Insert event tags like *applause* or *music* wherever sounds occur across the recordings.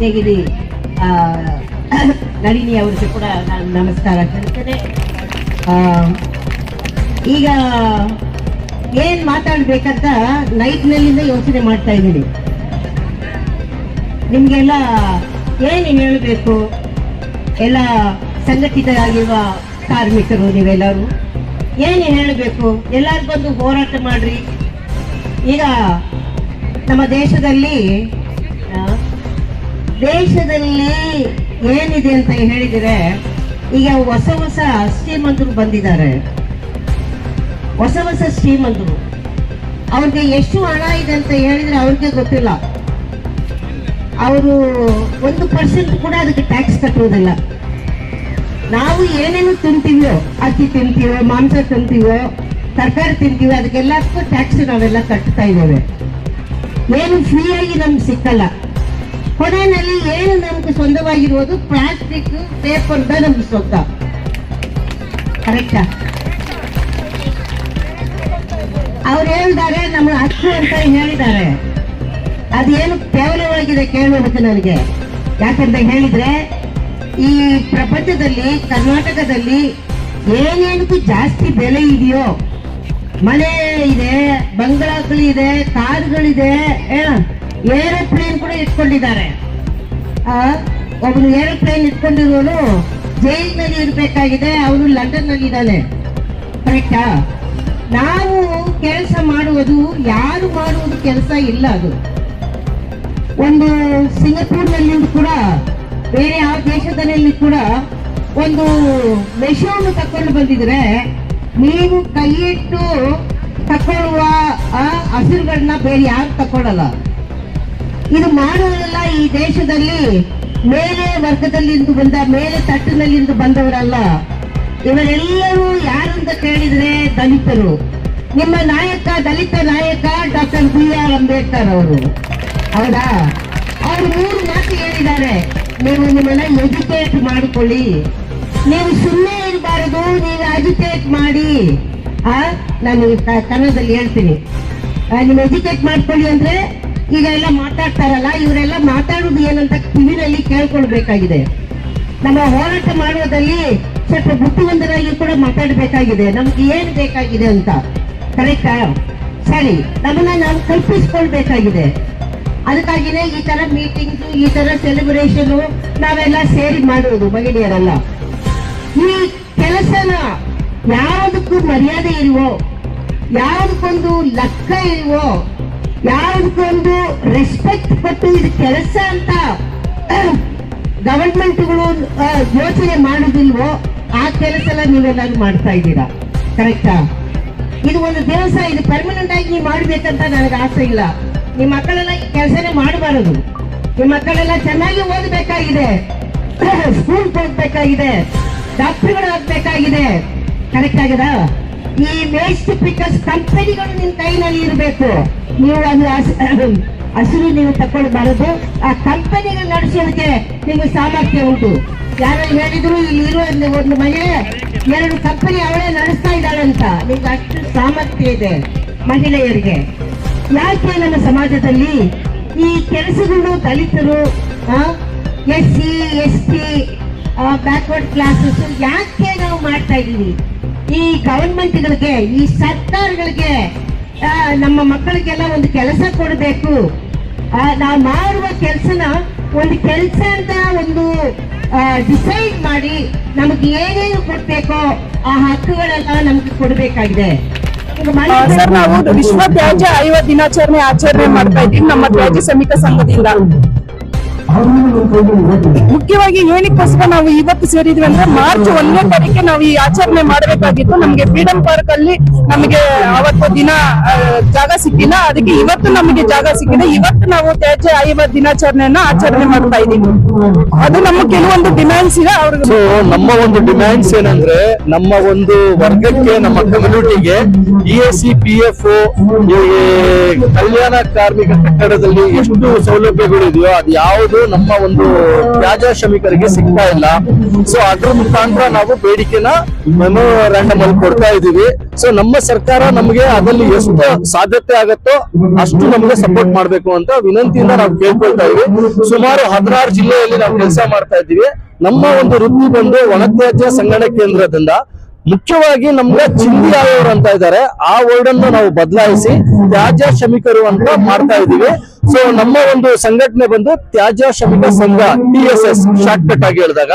ಆ, *coughs* ನಳಿನಿ ಅವರಿಗೆ ಕೂಡ ನಾನು ನಮಸ್ಕಾರ ಹೇಳ್ತೇನೆ. ಆ, ಈಗ ಏನ್ ಮಾತಾಡ್ಬೇಕಂತ ನೈಟ್ನಲ್ಲಿಂದ ಯೋಚನೆ ಮಾಡ್ತಾ ಇದ್ದೀನಿ. ನಿಮ್ಗೆಲ್ಲ ಏನು ಹೇಳಬೇಕು? ಎಲ್ಲ ಸಂಘಟಿತರಾಗಿರುವ ಕಾರ್ಮಿಕರು ನೀವೆಲ್ಲರೂ ಏನು ಹೇಳಬೇಕು? ಎಲ್ಲರೂ ಬಂದು ಹೋರಾಟ ಮಾಡ್ರಿ. ಈಗ ನಮ್ಮ ದೇಶದಲ್ಲಿ ದೇಶದಲ್ಲಿ ಏನಿದೆ ಅಂತ ಹೇಳಿದರೆ, ಈಗ ಹೊಸ ಹೊಸ ಶ್ರೀಮಂತರು ಬಂದಿದ್ದಾರೆ. ಹೊಸ ಹೊಸ ಶ್ರೀಮಂತರು. ಅವ್ರಿಗೆ ಎಷ್ಟು ಹಣ ಇದೆ ಅಂತ ಹೇಳಿದ್ರೆ ಅವ್ರಿಗೆ ಗೊತ್ತಿಲ್ಲ. ಅವರು ಒಂದು ಪರ್ಸೆಂಟ್ ಕೂಡ ಅದಕ್ಕೆ ಟ್ಯಾಕ್ಸ್ ಕಟ್ಟುವುದಿಲ್ಲ. ನಾವು ಏನೇನು ತಿಂತೀವೋ, ಅಕ್ಕಿ ತಿಂತೀವೋ, ಮಾಂಸ ತಿಂತೀವೋ, ತರಕಾರಿ ತಿಂತೀವೋ, ಅದಕ್ಕೆಲ್ಲದಕ್ಕೂ ಟ್ಯಾಕ್ಸ್ ನಾವೆಲ್ಲ ಕಟ್ತಾ ಇದ್ದೇವೆ. ಏನು ಫ್ರೀಯಾಗಿ ನಮ್ಗೆ ಸಿಕ್ಕಲ್ಲ. ಕೊನೆಯಲ್ಲಿ ಏನು ನಮ್ಗೆ ಸ್ವಂತವಾಗಿರುವುದು ಪ್ಲಾಸ್ಟಿಕ್ ಪೇಪರ್ ನಮ್ಗೆ ಸ್ವಂತ. ಕರೆಕ್ಟಾ ಅವ್ರು ಹೇಳಿದ್ದಾರೆ ನಮ್ಮ ಅಷ್ಟು ಅಂತ ಹೇಳಿದ್ದಾರೆ. ಅದೇನು ಕೇವಲವಾಗಿದೆ ಕೇಳಬೇಕು ನನಗೆ. ಯಾಕಂತ ಹೇಳಿದ್ರೆ, ಈ ಪ್ರಪಂಚದಲ್ಲಿ, ಕರ್ನಾಟಕದಲ್ಲಿ ಏನೇನಕ್ಕೂ ಜಾಸ್ತಿ ಬೆಲೆ ಇದೆಯೋ? ಮನೆ ಇದೆ ಬಂಗ್ಲಾಗಳಿದೆ ಕಾರುಗಳಿದೆ ಏರೋಪ್ಲೇನ್ ಕೂಡ ಇಟ್ಕೊಂಡಿದ್ದಾರೆ. ಒಬ್ಬನು ಏರೋಪ್ಲೇನ್ ಇಟ್ಕೊಂಡಿರೋನು ಜೈಲಿನಲ್ಲಿ ಇರಬೇಕಾಗಿದೆ, ಅವನು ಲಂಡನ್ನಲ್ಲಿ ಇದ್ದಾನೆ ಕರೆಕ್ಟಾ? ನಾವು ಕೆಲಸ ಮಾಡುವುದು, ಯಾರು ಮಾಡುವುದು ಕೆಲಸ ಇಲ್ಲ ಅದು. ಒಂದು ಸಿಂಗಪೂರ್ನಲ್ಲಿ ಕೂಡ, ಬೇರೆ ಯಾವ ದೇಶದಲ್ಲಿ ಕೂಡ ಒಂದು ಮೆಷೋನು ತಕೊಂಡು ಬಂದಿದ್ರೆ, ನೀವು ಕೈಯಿಟ್ಟು ತಕೊಳ್ಳುವ ಹಸಿರುಗಳನ್ನ ಬೇರೆ ಯಾರು ತಕೊಳ್ಳಲ್ಲ ಇದು ಮಾಡುವುದಲ್ಲ ಈ ದೇಶದಲ್ಲಿ ಮೇಲೆ ವರ್ಗದಲ್ಲಿಂದು ಬಂದ, ಮೇಲೆ ತಟ್ಟಿನಲ್ಲಿಂದು ಬಂದವರಲ್ಲ. ಇವರೆಲ್ಲರೂ ಯಾರಂತ ಕೇಳಿದ್ರೆ ದಲಿತರು. ನಿಮ್ಮ ನಾಯಕ, ದಲಿತ ನಾಯಕ ಡಾಕ್ಟರ್ ಬಿ ಆರ್ ಅಂಬೇಡ್ಕರ್ ಅವರು. ಹೌದಾ? ಅವರು ಮೂರು ಮಾತು ಹೇಳಿದ್ದಾರೆ. ನೀವು ನಿಮ್ಮನ್ನ ಎಜುಕೇಟ್ ಮಾಡಿಕೊಳ್ಳಿ. ನೀವು ಸುಮ್ಮನೆ ಇರಬಾರದು, ನೀವು ಎಜುಕೇಟ್ ಮಾಡಿ. ಆ, ನಾನು ಕನ್ನಡದಲ್ಲಿ ಹೇಳ್ತೀನಿ. ನೀವು ಎಜುಕೇಟ್ ಮಾಡ್ಕೊಳ್ಳಿ ಅಂದ್ರೆ ಈಗ ಎಲ್ಲ ಮಾತಾಡ್ತಾರಲ್ಲ, ಇವರೆಲ್ಲ ಮಾತಾಡೋದು ಏನಂತ ಕಿವಿನಲ್ಲಿ ಕೇಳ್ಕೊಳ್ಬೇಕಾಗಿದೆ. ನಮ್ಮ ಹೋರಾಟ ಮಾಡೋದಲ್ಲಿ ಸ್ವಲ್ಪ ಬುದ್ಧಿವಂತರಾಗಿ ಕೂಡ ಮಾತಾಡಬೇಕಾಗಿದೆ. ನಮ್ಗೆ ಏನ್ ಬೇಕಾಗಿದೆ ಅಂತ. ಕರೆಕ್ಟಾ? ಸರಿ, ನಮ್ಮನ್ನ ನಾವು ಕಲ್ಪಿಸ್ಕೊಳ್ಬೇಕಾಗಿದೆ ಅದಕ್ಕಾಗಿನೇ ಈ ತರ ಮೀಟಿಂಗ್ಸ್ ಈ ತರ ಸೆಲೆಬ್ರೇಷನ್ ನಾವೆಲ್ಲ ಸೇರಿ ಮಾಡುವುದು, ಮಹಿಳೆಯರೆಲ್ಲ. ಈ ಕೆಲಸನ ಯಾವುದಕ್ಕೂ ಮರ್ಯಾದೆ ಇಲ್ವೋ, ಯಾವುದಕ್ಕೊಂದು ಲೆಕ್ಕ ಇಲ್ವೋ ಯಾವುದಕ್ಕೊಂದು ರೆಸ್ಪೆಕ್ಟ್ ಕೊಟ್ಟು ಇದು ಕೆಲಸ ಅಂತ *coughs* ಗವರ್ಮೆಂಟ್ಗಳು ಯೋಚನೆ ಮಾಡುದಿಲ್ವೋ, ಆ ಕೆಲಸ ಎಲ್ಲ ನೀವೆಲ್ಲರೂ ಮಾಡ್ತಾ ಇದ್ದೀರಾ? ಕರೆಕ್ಟಾ ಇದು ಒಂದು ದಿವಸ ಇದು ಪರ್ಮನೆಂಟ್ ಆಗಿ ನೀವು ಮಾಡ್ಬೇಕಂತ ನನಗೆ ಆಸೆ ಇಲ್ಲ. ನಿಮ್ಮ ಮಕ್ಕಳೆಲ್ಲ ಕೆಲಸನೇ ಮಾಡಬಾರದು. ನಿಮ್ಮ ಮಕ್ಕಳೆಲ್ಲ ಚೆನ್ನಾಗಿ ಓದಬೇಕಾಗಿದೆ. ಸ್ಕೂಲ್ *coughs* ಹೋಗ್ಬೇಕಾಗಿದೆ. ಡಾಕ್ಟರ್ಗಳು ಆಗ್ಬೇಕಾಗಿದೆ. ಕರೆಕ್ಟ್ ಆಗದ? ಈ ವೇಸ್ಟ್ ಪಿಕರ್ಸ್ ಕಂಪನಿಗಳು ನಿಮ್ ಕೈನಲ್ಲಿ ಇರಬೇಕು. ನೀವು ಅದು ಹಸ್- *clears throat* ಹಸಿರು ನೀವು ತಗೊಳ್ಬಾರದು ಆ ಕಂಪನಿಗಳು ನಡೆಸೋದಕ್ಕೆ ನಿಮ್ಗೆ ಸಾಮರ್ಥ್ಯ ಉಂಟು. ಯಾರು ಹೇಳಿದ್ರು, ಇಲ್ಲಿ ಇರೋ ಒಂದು- ಮನೆ, ಎರಡು ಕಂಪನಿ ಅವಳೇ ನಡೆಸ್ತಾ ಇದ್ದಾಳಂತ ನಿಮ್ಗೆ ಅಷ್ಟು ಸಾಮರ್ಥ್ಯ ಇದೆ ಮಹಿಳೆಯರಿಗೆ. ಯಾಕೆ ನಮ್ಮ ಸಮಾಜದಲ್ಲಿ ಈ ಕೆಲಸಗಳು ದಲಿತರು S C S T backward classes ಯಾಕೆ ನಾವು ಮಾಡ್ತಾ ಇದೀವಿ ಈ ಗವರ್ಮೆಂಟ್ಗಳಿಗೆ ಈ ಸರ್ಕಾರಗಳಿಗೆ ನಮ್ಮ ಮಕ್ಕಳಿಗೆಲ್ಲ ಒಂದು ಕೆಲಸ ಕೊಡಬೇಕು. ನಾವು ಮಾಡುವ ಕೆಲಸನ ಒಂದು ಕೆಲಸ ಅಂತ ಒಂದು ಡಿಸೈಡ್ ಮಾಡಿ ನಮಗೆ ಏನೇನು ಕೊಡ್ಬೇಕೋ ಆ ಹಕ್ಕುಗಳೆಲ್ಲ ನಮ್ಗೆ ಕೊಡಬೇಕಾಗಿದೆ. ಸರ್ ನಾವು ವಿಶ್ವ ತ್ಯಾಜ್ಯ ಐವತ್ ದಿನಾಚರಣೆ ಆಚರಣೆ ಮಾಡ್ತಾ ಇದ್ದೀವಿ. ನಮ್ಮ ತ್ಯಾಜ್ಯ ಶ್ರಮಿಕ ಸಂಘದಿಂದ. ಮುಖ್ಯವಾಗಿ ಏನಕ್ಕೋಸ್ಕರ ನಾವು ಇವತ್ತು ಸೇರಿದ್ವಿ ಅಂದ್ರೆ ಮಾರ್ಚ್ ಒಂದನೇ ತಾರೀಕೆ ನಾವು ಈ ಆಚರಣೆ ಮಾಡಬೇಕಾಗಿತ್ತು. ನಮಗೆ ಫ್ರೀಡಂ ಪಾರ್ಕ್ ಅಲ್ಲಿ ನಮಗೆ ಅವತ್ತು ದಿನ ಜಾಗ ಸಿಕ್ಕಿಲ್ಲ. ಅದಕ್ಕೆ ಇವತ್ತು ನಮಗೆ ಜಾಗ ಸಿಕ್ಕಿದೆ. ಇವತ್ತು ನಾವು ತ್ಯಾಜ್ಯ ಐವತ್ ದಿನಾಚರಣೆಯನ್ನ ಆಚರಣೆ ಮಾಡ್ತಾ ಇದ್ದೀವಿ. ಅದು ನಮ್ಮ ಕೆಲವೊಂದು ಡಿಮ್ಯಾಂಡ್ಸ್ ಇದೆ ಅವ್ರಿಗೆ ನಮ್ಮ ಒಂದು ಡಿಮ್ಯಾಂಡ್ಸ್ ಏನಂದ್ರೆ, ನಮ್ಮ ಒಂದು ವರ್ಗಕ್ಕೆ, ನಮ್ಮ ಕಮ್ಯುನಿಟಿಗೆ ಇ ಸಿ ಪಿ ಎಫ್ ಕಲ್ಯಾಣ ಕಾರ್ಮಿಕ ಕಟ್ಟಡದಲ್ಲಿ ಎಷ್ಟು ಸೌಲಭ್ಯಗಳಿದೆಯೋ, ಅದು ಯಾವುದು ನಮ್ಮ ಒಂದು ತ್ಯಾಜ್ಯ ಶ್ರಮಿಕರಿಗೆ ಸಿಗ್ತಾ ಇಲ್ಲ. ಸೊ ಅದ್ರ ಮುಖಾಂತರ ನಾವು ಬೇಡಿಕೆನ ಮೆಮೊರಾಂಡಮ್ ಅಲ್ಲಿ ಕೊಡ್ತಾ ಇದೀವಿ ಸೊ ನಮ್ಮ ಸರ್ಕಾರ ನಮಗೆ ಅದಲ್ಲಿ ಎಷ್ಟು ಸಾಧ್ಯತೆ ಆಗತ್ತೋ ಅಷ್ಟು ನಮಗೆ ಸಪೋರ್ಟ್ ಮಾಡ್ಬೇಕು ಅಂತ ವಿನಂತಿಯಿಂದ ನಾವು ಕೇಳ್ಕೊಳ್ತಾ ಇದೀವಿ ಸುಮಾರು ಹದಿನಾರು ಜಿಲ್ಲೆಯಲ್ಲಿ ನಾವು ಕೆಲಸ ಮಾಡ್ತಾ ಇದೀವಿ ನಮ್ಮ ಒಂದು ವೃತ್ತಿ ಬಂದು ಒಣತ್ಯಾಜ್ಯ ಸಂಗ್ರಹಣೆ ಕೇಂದ್ರದಿಂದ ಮುಖ್ಯವಾಗಿ ನಮ್ಗೆ ಚಿಂದಿ ಆಯೋರು ಅಂತ ಇದ್ದಾರೆ. ಆ ವರ್ಡ್ ಅನ್ನು ನಾವು ಬದಲಾಯಿಸಿ ತ್ಯಾಜ್ಯ ಶ್ರಮಿಕರು ಅಂತ ಮಾಡ್ತಾ ಇದೀವಿ ಸೊ ನಮ್ಮ ಒಂದು ಸಂಘಟನೆ ಬಂದು ತ್ಯಾಜ್ಯ ಶ್ರಮಿಕ ಸಂಘ T S S short cut ಆಗಿ ಹೇಳಿದಾಗ.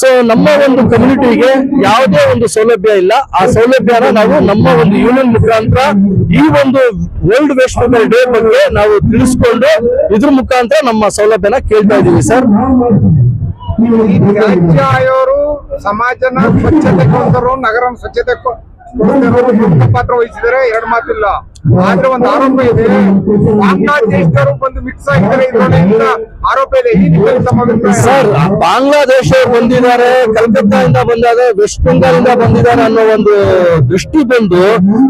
ಸೊ ನಮ್ಮ ಒಂದು ಕಮ್ಯುನಿಟಿಗೆ ಯಾವುದೇ ಒಂದು ಸೌಲಭ್ಯ ಇಲ್ಲ. ಆ ಸೌಲಭ್ಯನ ನಾವು ನಮ್ಮ ಒಂದು ಯೂನಿಯನ್ ಮುಖಾಂತರ ಈ ಒಂದು ವರ್ಲ್ಡ್ ವೇಸ್ಟ್ ಪೇಪರ್ ಡೇ ಬಗ್ಗೆ ನಾವು ತಿಳಿಸ್ಕೊಂಡು ಇದ್ರ ಮುಖಾಂತರ ನಮ್ಮ ಸೌಲಭ್ಯನ ಕೇಳ್ತಾ ಇದೀವಿ ಸರ್ ಸಮಾಜನ ಸ್ವಚ್ಛತೆ ನಗರ ಸ್ವಚ್ಛತೆ ಪಾತ್ರ ವಹಿಸಿದರೆ ಎರಡು ಮಾತಿಲ್ಲ. ಆದ್ರೆ ಒಂದು ಆರೋಪ ಇದೆ. ಬಾಂಗ್ಲಾದೇಶದವರು ಬಂದು ಮಿಕ್ಸ್ ಆಗಿದ್ದಾರೆ ಆರೋಪ ಇದೆ. ಈ ಸರ್ ಬಾಂಗ್ಲಾದೇಶ ಬಂದಿದ್ದಾರೆ, ಕಲ್ಕತ್ತಾದಿಂದ ಬಂದಿದ್ದಾರೆ ವೆಸ್ಟ್ ಬೆಂಗಾಲ್ ಇಂದ ಬಂದಿದ್ದಾರೆ ಅನ್ನೋ ಒಂದು ದೃಷ್ಟಿ ಬಂದು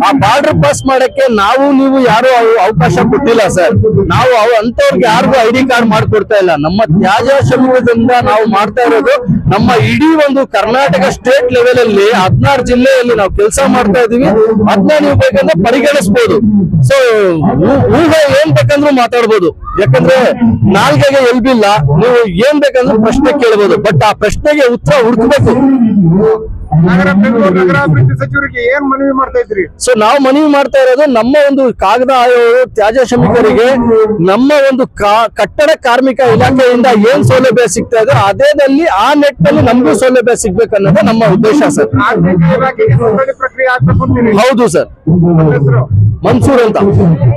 ಆ ಬಾರ್ಡರ್ ಪಾಸ್ ಮಾಡಕ್ಕೆ ನಾವು, ನೀವು ಯಾರು ಅವಕಾಶ ಕೊಟ್ಟಿಲ್ಲ ಸರ್. ನಾವು ಅಂತವ್ರಿಗೆ ಯಾರಿಗೂ ಐ ಡಿ ಕಾರ್ಡ್ ಮಾಡ್ಕೊಡ್ತಾ ಇಲ್ಲ. ನಮ್ಮ ತ್ಯಾಜ್ಯ ಸಮೂಹದಿಂದ ನಾವು ಮಾಡ್ತಾ ಇರೋದು ನಮ್ಮ ಇಡೀ ಒಂದು ಕರ್ನಾಟಕ ಸ್ಟೇಟ್ ಲೆವೆಲ್ ಅಲ್ಲಿ ಹದಿನಾರು ಜಿಲ್ಲೆಯಲ್ಲಿ ನಾವು ಕೆಲಸ ಮಾಡ್ತಾ ಇದೀವಿ. ಅದನ್ನ ನೀವು ಬೇಕಂದ್ರೆ ಪರಿಗಣಿಸಬಹುದು ಸೊ ಊಹೆ ಏನ್ ಬೇಕಂದ್ರೂ ಮಾತಾಡ್ಬೋದು. ಯಾಕಂದ್ರೆ ನಾಲ್ಗೆಗೆ ಎಲ್ಬಿಲ್ಲ, ನೀವು ಏನ್ ಬೇಕಂದ್ರೆ ಪ್ರಶ್ನೆ ಕೇಳ್ಬೋದು. ಬಟ್ ಆ ಪ್ರಶ್ನೆಗೆ ಉತ್ತರ ಹುಡುಕ್ಬೇಕು. ನಗರ ಬೆಂಗಳೂರು ನಗರಾಭಿವೃದ್ಧಿ ಸಚಿವರಿಗೆ ಏನ್ ಮನವಿ ಮಾಡ್ತಾ ಇದ್ರಿ? ಸೊ ನಾವು ಮನವಿ ಮಾಡ್ತಾ ಇರೋದು ನಮ್ಮ ಒಂದು ಕಾಗದ ಆಯೋಗ ತ್ಯಾಜ್ಯ ಶ್ರಮಿಕರಿಗೆ ನಮ್ಮ ಒಂದು ಕಟ್ಟಡ ಕಾರ್ಮಿಕ ಇಲಾಖೆಯಿಂದ ಏನ್ ಸೌಲಭ್ಯ ಸಿಗ್ತಾ ಇದೆ ಅದೇದಲ್ಲಿ ಆ ನಿಟ್ಟಿನಲ್ಲಿ ನಮಗೂ ಸೌಲಭ್ಯ ಸಿಗ್ಬೇಕು ಅನ್ನೋದು ನಮ್ಮ ಉದ್ದೇಶ ಸರ್. ಪ್ರಕ್ರಿಯೆ ಹೌದು ಸರ್. ಮನ್ಸೂರ್ ಅಂತ.